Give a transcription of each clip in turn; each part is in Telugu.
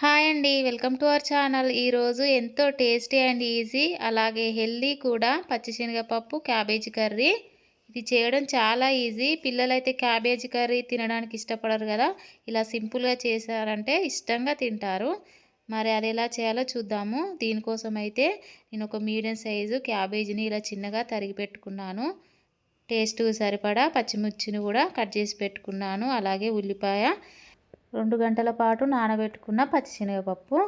హాయ్ అండి. Welcome to our channel. ఈరోజు ఎంతో టేస్టీ అండ్ ఈజీ అలాగే హెల్దీ కూడా పచ్చిశనగపప్పు క్యాబేజీ కర్రీ. ఇది చేయడం చాలా ఈజీ. పిల్లలైతే క్యాబేజీ కర్రీ తినడానికి ఇష్టపడరు కదా. ఇలా సింపుల్గా చేశారంటే ఇష్టంగా తింటారు. మరి అది ఎలా చేయాలో చూద్దాము. దీనికోసం అయితే నేను ఒక మీడియం సైజు క్యాబేజీని ఇలా చిన్నగా తరిగి పెట్టుకున్నాను. టేస్ట్ సరిపడా పచ్చిమిర్చిని కూడా కట్ చేసి పెట్టుకున్నాను. అలాగే ఉల్లిపాయ రెండు గంటల పాటు నానబెట్టుకున్న పచ్చిశనగపప్పు.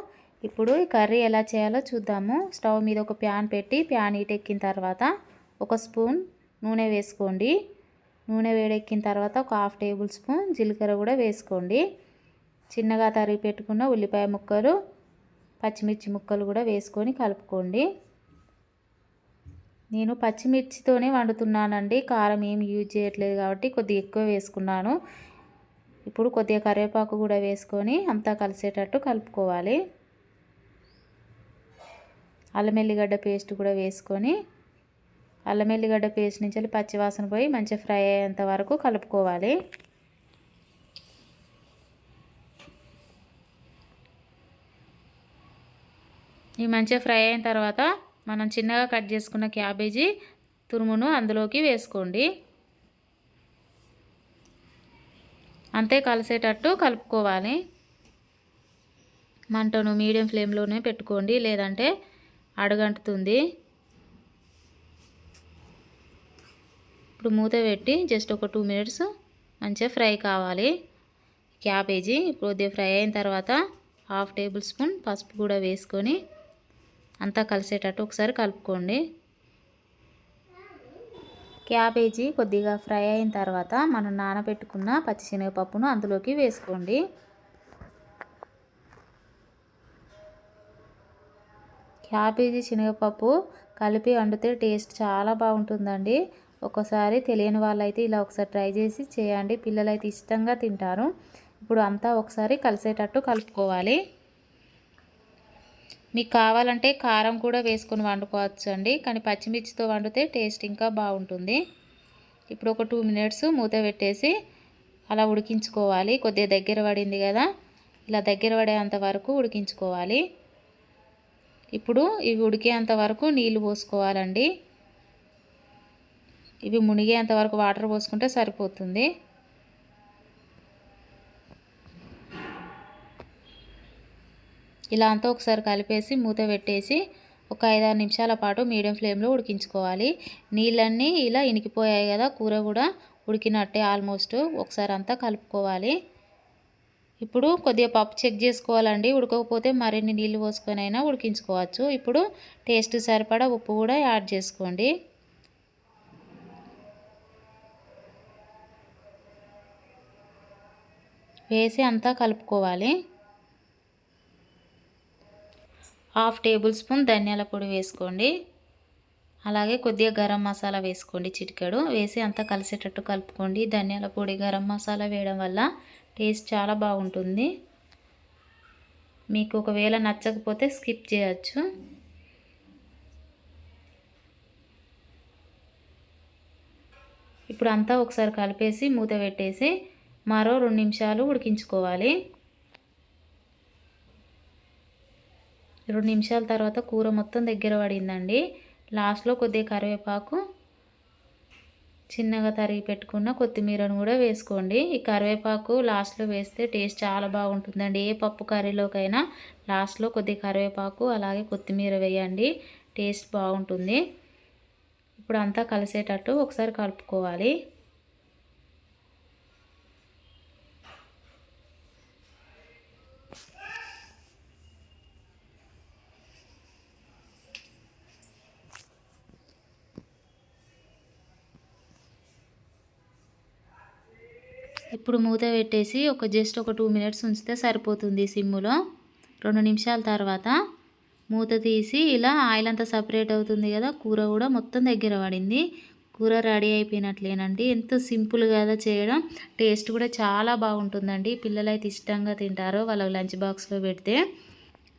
ఇప్పుడు ఈ కర్రీ ఎలా చేయాలో చూద్దాము. స్టవ్ మీద ఒక ప్యాన్ పెట్టి ప్యాన్ ఈటెక్కిన తర్వాత ఒక స్పూన్ నూనె వేసుకోండి. నూనె వేడెక్కిన తర్వాత ఒక హాఫ్ టేబుల్ స్పూన్ జీలకర్ర కూడా వేసుకోండి. చిన్నగా తరిగి పెట్టుకున్న ఉల్లిపాయ ముక్కలు పచ్చిమిర్చి ముక్కలు కూడా వేసుకొని కలుపుకోండి. నేను పచ్చిమిర్చితోనే వండుతున్నానండి. కారం ఏమి యూజ్ చేయట్లేదు కాబట్టి కొద్దిగా ఎక్కువ వేసుకున్నాను. ఇప్పుడు కొద్దిగా కరివేపాకు కూడా వేసుకొని అంతా కలిసేటట్టు కలుపుకోవాలి. అల్లం ఎల్లిగడ్డ పేస్ట్ కూడా వేసుకొని అల్లం ఎల్లిగడ్డ పేస్ట్ నుంచి పచ్చివాసన పోయి మంచిగా ఫ్రై అయ్యేంత వరకు కలుపుకోవాలి. ఈ మంచిగా ఫ్రై అయిన తర్వాత మనం చిన్నగా కట్ చేసుకున్న క్యాబేజీ తురుమును అందులోకి వేసుకోండి. అంతే కలిసేటట్టు కలుపుకోవాలి. మంటను మీడియం ఫ్లేమ్లోనే పెట్టుకోండి లేదంటే అడగంటుతుంది. ఇప్పుడు మూత పెట్టి జస్ట్ ఒక టూ మినిట్స్ మంచిగా ఫ్రై కావాలి. క్యాబేజీ ఇప్పుడు కొద్దిగా ఫ్రై అయిన తర్వాత హాఫ్ టేబుల్ స్పూన్ పసుపు కూడా వేసుకొని అంతా కలిసేటట్టు ఒకసారి కలుపుకోండి. క్యాబేజీ కొద్దిగా ఫ్రై అయిన తర్వాత మనం నానబెట్టుకున్న పచ్చిశనగపప్పును అందులోకి వేసుకోండి. క్యాబేజీ శనగపప్పు కలిపి వండితే టేస్ట్ చాలా బాగుంటుందండి. ఒకసారి తెలియని వాళ్ళైతే ఇలా ఒకసారి ట్రై చేసి చేయండి. పిల్లలైతే ఇష్టంగా తింటారు. ఇప్పుడు అంతా ఒకసారి కలిసేటట్టు కలుపుకోవాలి. మీకు కావాలంటే కారం కూడా వేసుకొని వండుకోవచ్చు అండి కానీ పచ్చిమిర్చితో వండితే టేస్ట్ ఇంకా బాగుంటుంది. ఇప్పుడు ఒక టూ మినిట్స్ మూత పెట్టేసి అలా ఉడికించుకోవాలి. కొద్దిగా దగ్గర పడింది కదా. ఇలా దగ్గర పడేంత వరకు ఉడికించుకోవాలి. ఇప్పుడు ఇవి ఉడికేంత వరకు నీళ్ళు పోసుకోవాలండి. ఇవి మునిగేంత వరకు వాటర్ పోసుకుంటే సరిపోతుంది. ఇలా అంతా ఒకసారి కలిపేసి మూత పెట్టేసి ఒక ఐదారు నిమిషాల పాటు మీడియం ఫ్లేమ్లో ఉడికించుకోవాలి. నీళ్ళన్నీ ఇలా ఇనికిపోయాయి కదా కూర కూడా ఉడికినట్టే ఆల్మోస్ట్ ఒకసారి అంతా కలుపుకోవాలి. ఇప్పుడు కొద్దిగా పప్పు చెక్ చేసుకోవాలండి. ఉడకకపోతే మరిన్ని నీళ్ళు పోసుకొని అయినా ఉడికించుకోవచ్చు. ఇప్పుడు టేస్ట్ సరిపడా ఉప్పు కూడా యాడ్ చేసుకోండి. వేసి అంతా కలుపుకోవాలి. హాఫ్ టేబుల్ స్పూన్ ధనియాల పొడి వేసుకోండి. అలాగే కొద్దిగా గరం మసాలా వేసుకోండి చిటికెడు. వేసి అంతా కలిసేటట్టు కలుపుకోండి. ధనియాల పొడి గరం మసాలా వేయడం వల్ల టేస్ట్ చాలా బాగుంటుంది. మీకు ఒకవేళ నచ్చకపోతే స్కిప్ చేయొచ్చు. ఇప్పుడు అంతా ఒకసారి కలిపేసి మూత పెట్టేసి మరో రెండు నిమిషాలు ఉడికించుకోవాలి. రెండు నిమిషాల తర్వాత కూర మొత్తం దగ్గర పడిందండి. లాస్ట్లో కొద్దిగా కరివేపాకు చిన్నగా తరిగి పెట్టుకున్న కొత్తిమీరను కూడా వేసుకోండి. ఈ కరివేపాకు లాస్ట్లో వేస్తే టేస్ట్ చాలా బాగుంటుందండి. ఏ పప్పు కర్రీలోకైనా లాస్ట్లో కొద్దిగా కరివేపాకు అలాగే కొత్తిమీర వేయండి. టేస్ట్ బాగుంటుంది. ఇప్పుడు అంతా కలిసేటట్టు ఒకసారి కలుపుకోవాలి. ఇప్పుడు మూత పెట్టేసి ఒక జస్ట్ ఒక టూ మినిట్స్ ఉంచితే సరిపోతుంది సిమ్ములో. రెండు నిమిషాల తర్వాత మూత తీసి ఇలా ఆయిల్ అంతా సపరేట్ అవుతుంది కదా కూర కూడా మొత్తం దగ్గర పడింది. కూర రెడీ అయిపోయినట్లేనండి. ఎంతో సింపుల్ కదా చేయడం. టేస్ట్ కూడా చాలా బాగుంటుందండి. పిల్లలు అయితే ఇష్టంగా తింటారు వాళ్ళ లంచ్ బాక్స్లో పెడితే.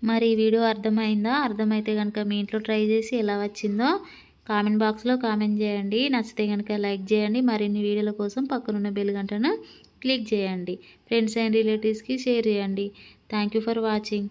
మరి ఈ వీడియో అర్థమైందా? అర్థమైతే కనుక మీ ఇంట్లో ట్రై చేసి ఎలా వచ్చిందో కామెంట్ బాక్స్లో కామెంట్ చేయండి. నచ్చితే కనుక లైక్ చేయండి. మరిన్ని వీడియోల కోసం పక్కనున్న బెల్ గంటను క్లిక్ చేయండి. ఫ్రెండ్స్ అండ్ రిలేటివ్స్కి షేర్ చేయండి. Thank you for watching.